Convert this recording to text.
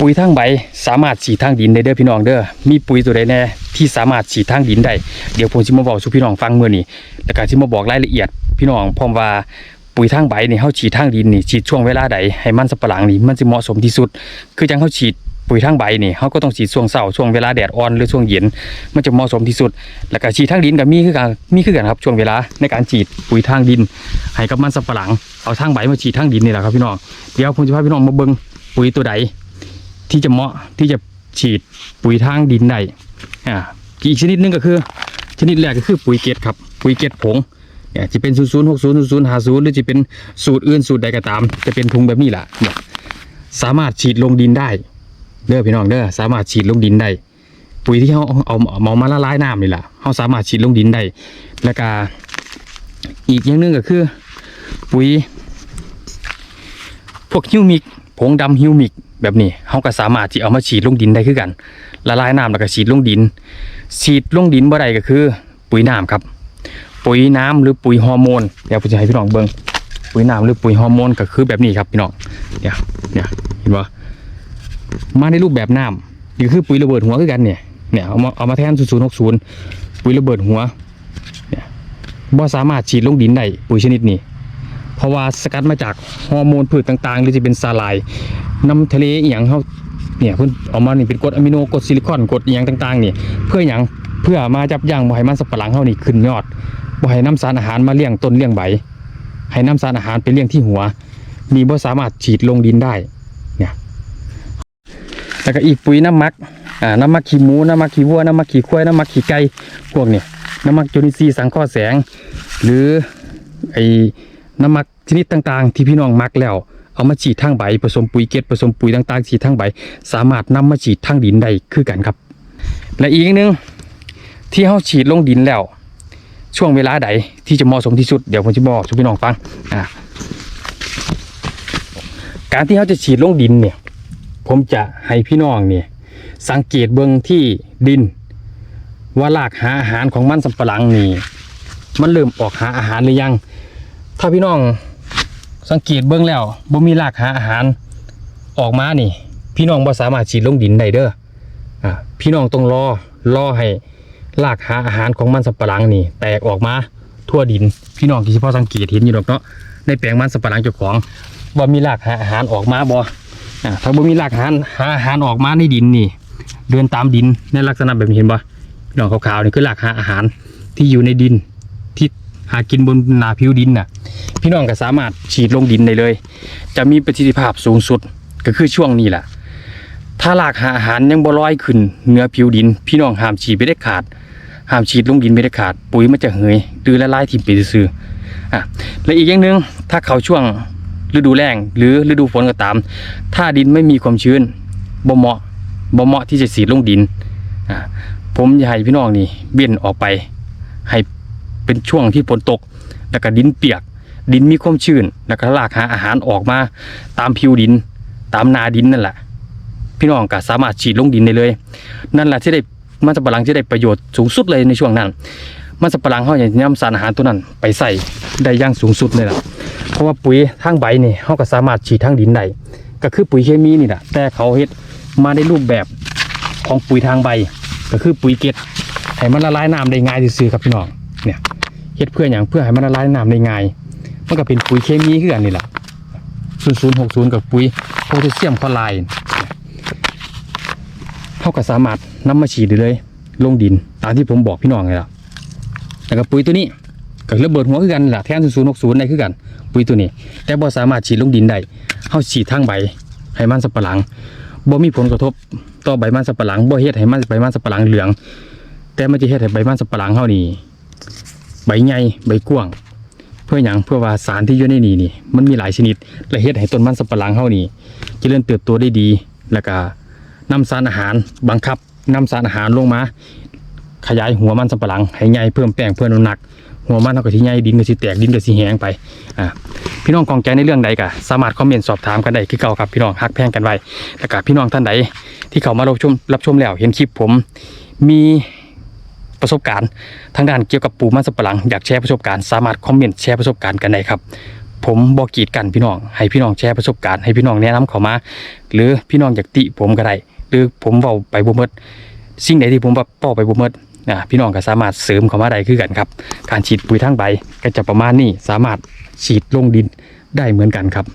ปุ๋ยทางใบสามารถฉีดทางดินได้เด้อพี่น้องเด้อมีปุ๋ยตัวใดแน่ที่สามารถฉีดทางดินได้เดี๋ยวผมสิมาบอกสู่พี่น้องฟังเมื้อนี้แล้วก็สิมาบอกรายละเอียด พี่น้องพร้อมว่าปุ๋ยทางใบนี่เฮาฉีดทางดินนี่ฉีดช่วงเวลาใดให้มันสับปะหลังนี่มันสิเหมาะสมที่สุด คือจังเฮาฉีดปุ๋ยทางใบนี่เฮาก็ต้องฉีดช่วงเช้าช่วงเวลาแดดอ่อนหรือช่วงเย็นมันจะเหมาะสมที่สุด แล้วก็ฉีดทางดินก็มีคือกันมีคือกันครับช่วงเวลาในการฉีดปุ๋ยทางดิน ให้กับมันสับปะหลังเอาทางใบมาฉีดทางดินนี่แหละครับพี่น้องเดี๋ยวผมจะพาพี่น้องมาเบิ่งปุ๋ยตัวใด ที่จะเหมาะที่จะฉีดปุ๋ยทางดินได้อ่าอีกชนิดหนึงก็คือ ชนิดแรกก็คือปุ๋ยเกล็ดครับ ปุ๋ยเกล็ดผงเนี่ยจะเป็นศูนย์ศูนย์หกศูนย์ศูนย์หาศูนย์หรือจะเป็นสูตรอื่นสูตรใดก็ตาม จะเป็นถุงแบบนี้แหละเนี่ยสามารถฉีดลงดินได้เด้อพี่น้องเด้อสามารถฉีดลงดินได้ปุ๋ยที่เขาเอาเอาเอามาละลายน้ำนี่แหละเขาสามารถฉีดลงดินได้แล้วก็อีกอย่างหนึงก็คือ ปุ๋ย พวกฮิวมิกผงดำฮิวมิก แบบนี้เขาก็สามารถที่เอามาฉีดลงดินได้คือกัน ละลายน้ำแล้วก็ฉีดลงดิน ฉีดลงดินบ่ได้ก็คือ ปุ๋ยน้ำครับ ปุ๋ยน้ำหรือปุ๋ยฮอร์โมนเดี๋ยวผมจะให้พี่น้องเบิ่งปุ๋ยน้ำหรือปุ๋ยฮอร์โมนก็คือแบบนี้ครับพี่น้องเนี่ยเนี่ยเห็นปะมาในรูปแบบน้ำนี่คือปุ๋ยระเบิดหัวคือกันเนี่ยเนี่ยเอามาเอามาแทนศูนย์หกศูนย์ปุ๋ยระเบิดหัวเนี่ยบ่สามารถฉีดลงดินได้ปุ๋ยชนิดนี้ เพราะว่าสกัดมาจากฮอร์โมนพืชต่างๆ หรือจะเป็นสาลายน้ำทะเลอย่างเขาเนี่ยเพิ่นเออกมานี่เป็นกรดอะมิโนกรดซิลิคอนกรดอย่างต่างๆนี่เพื่ออย่างเพื่อมาจับยั้งบ่ให้มันสับปะหลังเฮานี่ขึ้นยอดบ่ให้น้ำสารอาหารมาเลี้ยงต้นเลี้ยงใบ ให้น้ำสารอาหารไปเลี้ยงที่หัว มีบ่สามารถฉีดลงดินได้เนี่ยแล้วก็อีกปุ๋ยน้ำมักอ่าน้ำมักขี้หมูน้ำมักขี้วัวน้ำมักขี้ควายน้ำมักขี้ไก่พวกนี้น้ำมักจุลินทรีย์สังเคราะห์แสง หรือไอ น้ำมักชนิดต่างๆ ที่พี่น้องมักแล้ว เอามาฉีดทางใบผสมปุ๋ยเกล็ดผสมปุ๋ยต่างๆฉีดทางใบ สามารถนำมาฉีดทางดินได้คือกันครับ และอีกอย่างหนึงที่เขาฉีดลงดินแล้ว ช่วงเวลาใดที่จะเหมาะสมที่สุดเดี๋ยวผมจะบอกสู่พี่น้องฟังอ่าการที่เขาจะฉีดลงดินเนี่ย ผมจะให้พี่น้องเนี่ยสังเกตเบื้องที่ดิน ว่ารากหาอาหารของมันสำปะหลังนี่มันเริ่มออกหาอาหารหรือยัง ถ้าพี่น้องสังเกตเบื้องแล้วบ่มีรากหาอาหารออกมานี่ พี่น้องบ่สามารถฉีดลงดินได้เด้ออ่าพี่น้องต้องรอรอให้รากหาอาหารของมันสำปะหลังนี่ แตกออกมาทั่วดิน พี่น้องที่เฉพาะสังเกตเห็นอยู่ดอกเนาะในแปลงมันสำปะหลังเจ้าของว่มีรากหาอาหารออกมาบ่อ่าถ้าบ่มีรากหาหาอาหารออกมาในดินนี่ เดินตามดินในลักษณะแบบนี้เห็นบ่พี่น้องขาวๆนี่คือรากหาอาหารที่อยู่ในดินที่ หากินบนนาผิวดินน่ะ พี่น้องก็สามารถฉีดลงดินได้เลย จะมีประสิทธิภาพสูงสุดก็คือช่วงนี้แหละถ้ารากหาอาหารยังบ่ลอยขึ้นเหนือผิวดิน พี่น้องห้ามฉีดไปได้ขาดห้ามฉีดลงดินไปได้ขาด ปุ๋ยมันจะเหือยหรือละลายทิ่มไปซื่อๆอะและอีกอย่างหนึ่งถ้าเขาช่วงฤดูแล้งหรือฤดูฝนก็ตาม ถ้าดินไม่มีความชื้นบ่เหมาะบ่เหมาะที่จะฉีดลงดินอะผมอยากให้พี่น้องนี่เบี่ยนออกไป ให้ เป็นช่วงที่ฝนตก แล้วก็ดินเปียก ดินมีความชื้น แล้วก็รากหาอาหารออกมา ตามผิวดิน ตามนาดินนั่นแหละ พี่น้องก็สามารถฉีดลงดินได้เลย นั่นแหละที่ได้มันสับปะหลังที่ได้ประโยชน์สูงสุดเลยในช่วงนั้น มันสับปะหลังเขาอย่างนำสารอาหารตัวนั้นไปใส่ได้ย่างสูงสุดเลยล่ะ เพราะว่าปุ๋ยทางใบนี่เขาก็สามารถฉีดทางดินได้ ก็คือปุ๋ยเคมีนี่แหละแต่เขาเฮ็ดมาในรูปแบบของปุ๋ยทางใบ ก็คือปุ๋ยเกล็ดให้มันละลายน้ำได้ง่ายซื่อๆครับพี่น้องเนี่ย เฮ็ดเพื่ออย่างเพื่อให้มันละลายน้ำได้ง่ายมันก็เป็นปุ๋ยเคมีคือกันนี่แหละ0060 กับปุ๋ยโพแทสเซียมคลอไรด์เขาก็สามารถนำมาฉีดได้เลย ลงดินตามที่ผมบอกพี่น้องไงล่ะแล้วก็ปุ๋ยตัวนี้ก็ระเบิดหัวคือกันล่ะแทน0060 ได้คือกัน ปุ๋ยตัวนี้ แต่บ่สามารถฉีดลงดินได้เฮาฉีดทางใบให้มันสับปะหลังบ่มีผลกระทบต่อใบมันสับปะหลังบ่เฮ็ดให้มันใบมันสับปะหลังเหลือง แต่มันจะเฮ็ดให้ใบมันสับปะหลังเฮานี่ ใบใหญ่ใบกว้าง เพื่ออย่างเพื่อว่าสารที่อยู่ในนี่นี่ มันมีหลายชนิด และเฮ็ดให้ต้นมันสับปะหลังเฮานี่เจริญเติบโตได้ดี แล้วก็นำสารอาหารบังคับนำสารอาหารลงมา ขยายหัวมันสับปะหลังให้ใหญ่เพิ่มแป้งเพิ่มน้ำหนัก หัวมันเท่ากับที่ใหญ่ดินก็สิแตกดินก็สิแห้งไปอ่าพี่น้องกองใจในเรื่องใดก็สามารถคอมเมนต์สอบถามกันได้คือเก่าครับพี่น้องฮักแพงกันไว้แล้วก็พี่น้องท่านใดที่เขามารับชมรับชมแล้วเห็นคลิปผมมี ประสบการณ์ทางด้านเกี่ยวกับปูมันสับปะหลังอยากแชร์ประสบการณ์สามารถคอมเมนต์แชร์ประสบการณ์กันได้ครับ ผมบอกกีดกันพี่น้องให้พี่น้องแชร์ประสบการณ์ให้พี่น้องแนะนำเข้ามา หรือพี่น้องอยากติผมก็ได้หรือผมเว้าไปบ่หมดสิ่งใดที่ผมแบบเว้าไปบ่หมดอ่าพี่น้องก็สามารถเสริมเข้ามาได้คือกันครับ การฉีดปุ๋ยทางใบก็จะประมาณนี้สามารถฉีดลงดินได้เหมือนกันครับ